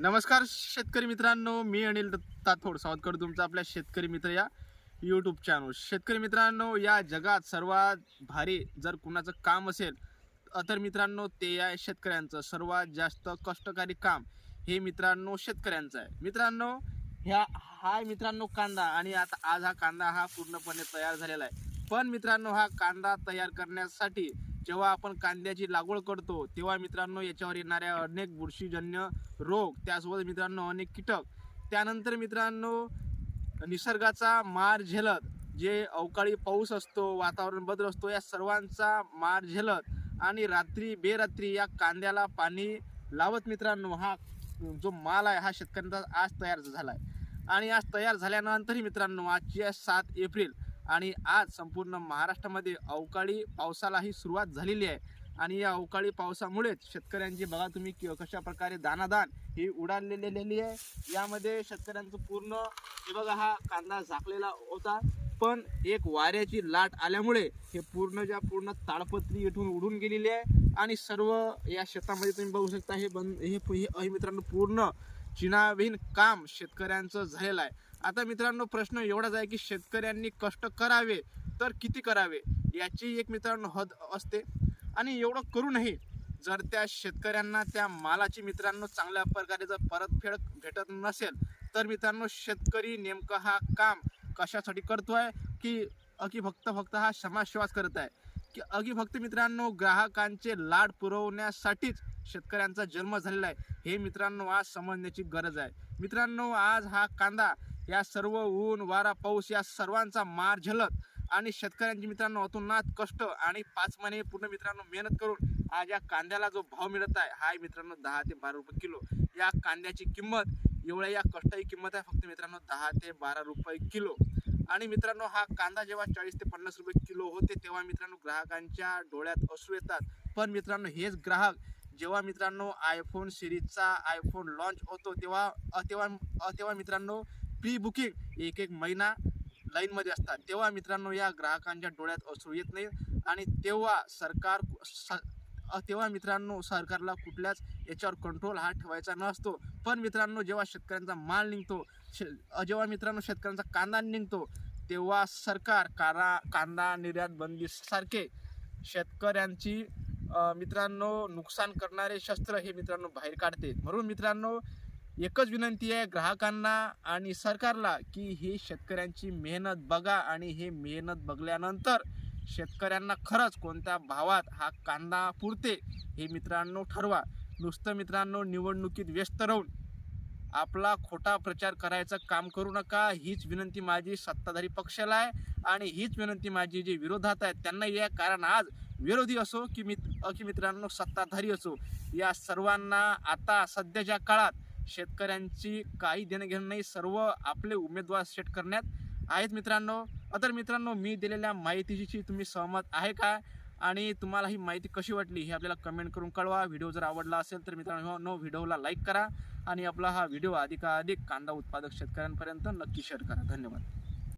नमस्कार शेतकरी मित्रांनो मी अनिल ताथोड सावधकर करतो तुमचं आपल्या शेतकरी मित्र या यूट्यूब चॅनल शेतकरी मित्रांनो या जगात सर्वात भारी जर कुणाचं काम असेल तर मित्रांनो ते या शेतकऱ्यांचं. सर्वात जास्त कष्टकारी काम हे मित्रांनो शेतकऱ्यांचं आहे. मित्रांनो ह्या हा मित्रांनो कांदा. आणि आता आज हा कांदा हा पूर्णपणे तयार झालेला आहे. पण मित्रांनो हा कांदा तयार करण्यासाठी जेव्हा आपण कांद्याची लागवड करतो तेव्हा मित्रांनो याच्यावर येणाऱ्या अनेक बुरशीजन्य रोग त्यासोबत मित्रांनो अनेक कीटक. त्यानंतर मित्रांनो निसर्गाचा मार झेलत जे अवकाळी पाऊस असतो वातावरण बदल असतो या सर्वांचा मार झेलत आणि रात्री बेरात्री या कांद्याला पाणी लावत मित्रांनो हा जो माल आहे हा शेतकऱ्यांचा आज तयार झाला आहे आणि आज तयार झाल्यानंतरही मित्रांनो आजची आहे सात एप्रिल. आणि आज संपूर्ण महाराष्ट्रामध्ये अवकाळी पावसालाही सुरुवात झालेली आहे. आणि या अवकाळी पावसामुळेच शेतकऱ्यांची बघा तुम्ही कि- कशा प्रकारे दानादान ही उडालेलेली आहे. यामध्ये शेतकऱ्यांचं पूर्ण हे बघा हा कांदा झाकलेला होता. पण एक वाऱ्याची लाट आल्यामुळे हे पूर्ण ज्या पूर्ण ताडपत्री इथून उडून गेलेली आहे. आणि सर्व या शेतामध्ये तुम्ही बघू शकता हे बंद हे हे- हे मित्रांनो पूर्ण चिनाविहीन काम शेतकऱ्यांचं झालेलं आहे. आता मित्रांनो प्रश्न एवढाच आहे की शेतकऱ्यांनी कष्ट करावे तर किती करावे याची एक मित्रांनो हद असते. आणि एवढं करूनही जर त्या शेतकऱ्यांना त्या मालाची मित्रांनो चांगल्या प्रकारे जर परतफेड भेटत नसेल तर मित्रांनो शेतकरी नेमकं हा काम कशासाठी करतोय की अगदी फक्त फक्त हा समाजसेवाच करत आहे? की अगदी फक्त मित्रांनो ग्राहकांचे लाड पुरवण्यासाठीच शेतकऱ्यांचा जन्म झालेला आहे हे मित्रांनो आज समजण्याची गरज आहे. मित्रांनो आज हा कांदा या सर्व ऊन वारा पाऊस या सर्वांचा मार झलत आणि शेतकऱ्यांची मित्रांनो अतुनात कष्ट आणि पाच महिने पूर्ण मित्रांनो मेहनत करून आज या कांद्याला जो भाव मिळत आहे हा मित्रांनो दहा ते बारा रुपये किलो. या कांद्याची किंमत एवढ्या या कष्टाची किंमत आहे फक्त मित्रांनो दहा ते बारा रुपये किलो. आणि मित्रांनो हा कांदा जेव्हा चाळीस ते पन्नास रुपये किलो होते तेव्हा मित्रांनो ग्राहकांच्या डोळ्यात असू येतात. पण मित्रांनो हेच ग्राहक जेव्हा मित्रांनो आयफोन सिरीजचा आयफोन लॉन्च होतो तेव्हा अ, तेव्हा तेव्हा मित्रांनो प्री बुकिंग एक एक महिना लाईनमध्ये असतात. तेव्हा मित्रांनो या ग्राहकांच्या डोळ्यात असू येत नाही आणि तेव्हा सरकार स- तेव्हा मित्रांनो सरकारला कुठल्याच याच्यावर कंट्रोल हा ठेवायचा नसतो. पण मित्रांनो जेव्हा शेतकऱ्यांचा माल निघतो शे जेव्हा मित्रांनो शेतकऱ्यांचा कांदा निघतो तेव्हा सरकार कारा कांदा निर्यात बंदीसारखे शेतकऱ्यांची मित्रांनो नुकसान करणारे शस्त्र हे मित्रांनो बाहेर काढते. म्हणून मित्रांनो एकच विनंती आहे ग्राहकांना आणि सरकारला की ही शेतकऱ्यांची मेहनत बघा आणि हे मेहनत बघल्यानंतर शेतकऱ्यांना खरंच कोणत्या भावात हा कांदा पुरते हे मित्रांनो ठरवा. नुसतं मित्रांनो निवडणुकीत व्यस्त राहून आपला खोटा प्रचार करायचं काम करू नका. हीच विनंती माझी सत्ताधारी पक्षाला आहे आणि हीच विनंती माझी जे विरोधात आहेत त्यांनाही आहे. कारण आज विरोधी असो की मित्र की मित्रांनो सत्ताधारी असो या सर्वांना आता सध्याच्या काळात शेतकऱ्यांची काही देणं घेणं नाही सर्व आपले उमेदवार सेट करण्यात आहेत मित्रांनो. तर मित्रांनो मी दिलेल्या माहितीची तुम्ही सहमत आहे का? आणि तुम्हाला ही माहिती कशी वाटली हे आपल्याला कमेंट करून कळवा. व्हिडिओ जर आवडला असेल तर मित्रांनो हो, नो व्हिडिओला लाईक करा. आणि आपला हा व्हिडिओ अधिकाधिक कांदा उत्पादक शेतकऱ्यांपर्यंत नक्की शेअर करा. धन्यवाद.